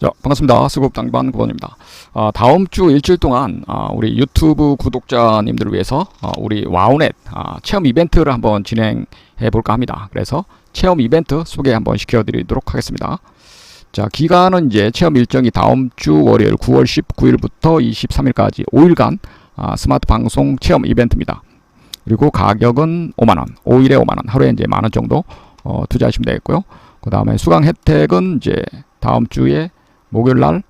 자, 반갑습니다. 수급 당반 구원입니다. 아, 다음 주 일주일 동안 아, 우리 유튜브 구독자님들을 위해서 아, 우리 와우넷 아, 체험 이벤트를 한번 진행해 볼까 합니다. 그래서 체험 이벤트 소개 한번 시켜드리도록 하겠습니다. 자, 기간은 이제 체험 일정이 다음 주 월요일 9월 19일부터 23일까지 5일간 아, 스마트 방송 체험 이벤트입니다. 그리고 가격은 5만원, 5일에 5만원, 하루에 이제 만원 정도 어, 투자하시면 되겠고요. 그 다음에 수강 혜택은 이제 다음 주에 목요일 날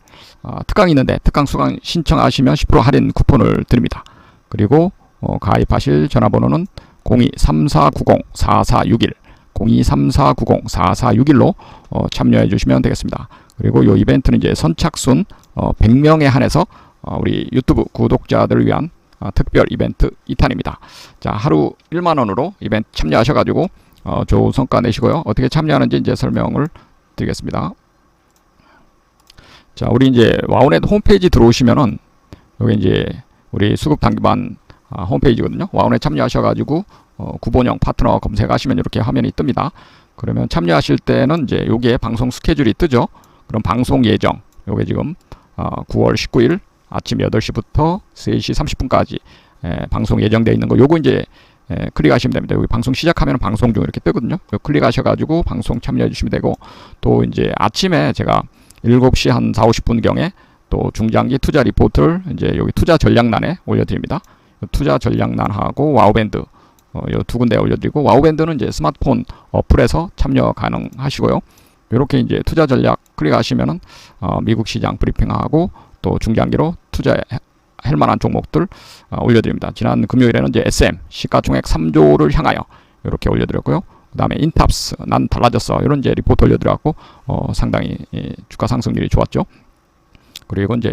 어, 특강이 있는데 특강 수강 신청하시면 10% 할인 쿠폰을 드립니다. 그리고 어, 가입하실 전화번호는 0234904461 0234904461로 어, 참여해 주시면 되겠습니다. 그리고 이 이벤트는 이제 선착순 어, 100명에 한해서 어, 우리 유튜브 구독자들을 위한 어, 특별 이벤트 2탄입니다. 자, 하루 1만 원으로 이벤트 참여하셔 가지고 어, 좋은 성과 내시고요. 어떻게 참여하는지 이제 설명을 드리겠습니다. 자, 우리 이제 와우넷 홈페이지 들어오시면은 여기 이제 우리 수급 단기반 아, 홈페이지거든요. 와우넷 참여하셔가지고 어, 구본형 파트너 검색하시면 이렇게 화면이 뜹니다. 그러면 참여하실 때는 이제 여기에 방송 스케줄이 뜨죠. 그럼 방송 예정 요게 지금 어, 9월 19일 아침 8시부터 3시 30분까지 에, 방송 예정되어 있는 거 요거 이제 에, 클릭하시면 됩니다. 여기 방송 시작하면 방송 중 이렇게 뜨거든요. 요 클릭하셔가지고 방송 참여해 주시면 되고 또 이제 아침에 제가 7시 한 4, 50분경에 또 중장기 투자 리포트를 이제 여기 투자 전략란에 올려드립니다. 투자 전략란하고 와우밴드 어, 요두 군데 올려드리고 와우밴드는 이제 스마트폰 어플에서 참여 가능하시고요. 이렇게 이제 투자 전략 클릭하시면은 어, 미국 시장 브리핑하고 또 중장기로 투자할 만한 종목들 어, 올려드립니다. 지난 금요일에는 이제 SM 시가총액 3조를 향하여 이렇게 올려드렸고요. 그 다음에 인탑스 난 달라졌어 이런 이제 리포트 올려드렸고 어, 상당히 예, 주가 상승률이 좋았죠. 그리고 이제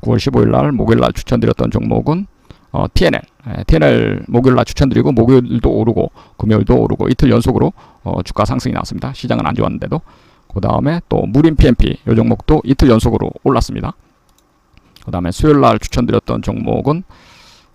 9월 15일 날 목요일 날 추천드렸던 종목은 어, TNL 예, TNL 목요일 날 추천드리고 목요일도 오르고 금요일도 오르고 이틀 연속으로 어, 주가 상승이 나왔습니다. 시장은 안 좋았는데도 그 다음에 또 무림 PMP 이 종목도 이틀 연속으로 올랐습니다. 그 다음에 수요일 날 추천드렸던 종목은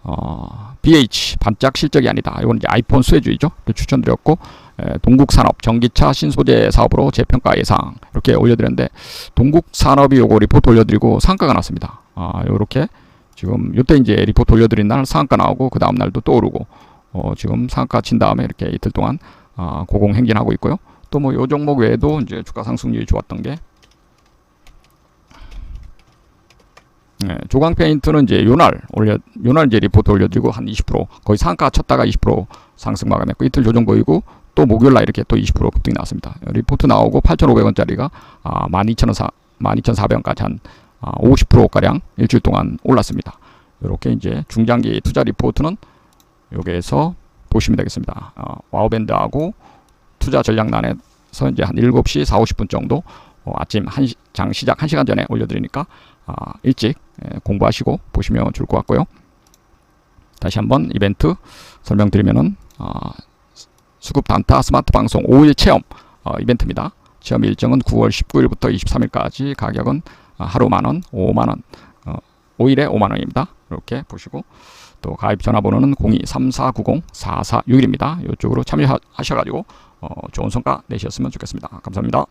어, BH 반짝 실적이 아니다. 이건 이제 아이폰 수혜주의죠. 추천드렸고 에, 동국산업 전기차 신소재 사업으로 재평가 예상 이렇게 올려드렸는데 동국산업이 요거 리포트 올려드리고 상가가 났습니다. 아 요렇게 지금 요때 이제 리포트 올려드린 날 상가 나오고 그 다음 날도 또 오르고 어, 지금 상가 친 다음에 이렇게 이틀 동안 아, 고공 행진하고 있고요. 또 뭐 요 종목 외에도 이제 주가 상승률이 좋았던 게 네, 조광 페인트는 이제 요날 올려 요날 이제 리포트 올려드리고 한 20% 거의 상가 쳤다가 20% 상승 마감했고 이틀 조정 보이고 또 목요일 날 이렇게 또 20% 급등이 나왔습니다. 리포트 나오고 8,500원짜리가 아, 12,400 12,400원까지 한 아, 50% 가량 일주일 동안 올랐습니다. 이렇게 이제 중장기 투자 리포트는 여기에서 보시면 되겠습니다. 어, 와우밴드하고 투자 전략란에서 이제 한 7시 4, 50분 정도 어, 아침 한장 시작 1시간 전에 올려드리니까 아, 일찍 예, 공부하시고 보시면 좋을 것 같고요. 다시 한번 이벤트 설명드리면은 아, 수급 단타 스마트 방송 5일 체험 어, 이벤트입니다. 체험 일정은 9월 19일부터 23일까지 가격은 아, 하루 만원, 5만원, 어, 5일에 5만원입니다. 이렇게 보시고 또 가입 전화번호는 0234904461입니다. 이쪽으로 참여하셔가지고 어, 좋은 성과 내셨으면 좋겠습니다. 감사합니다.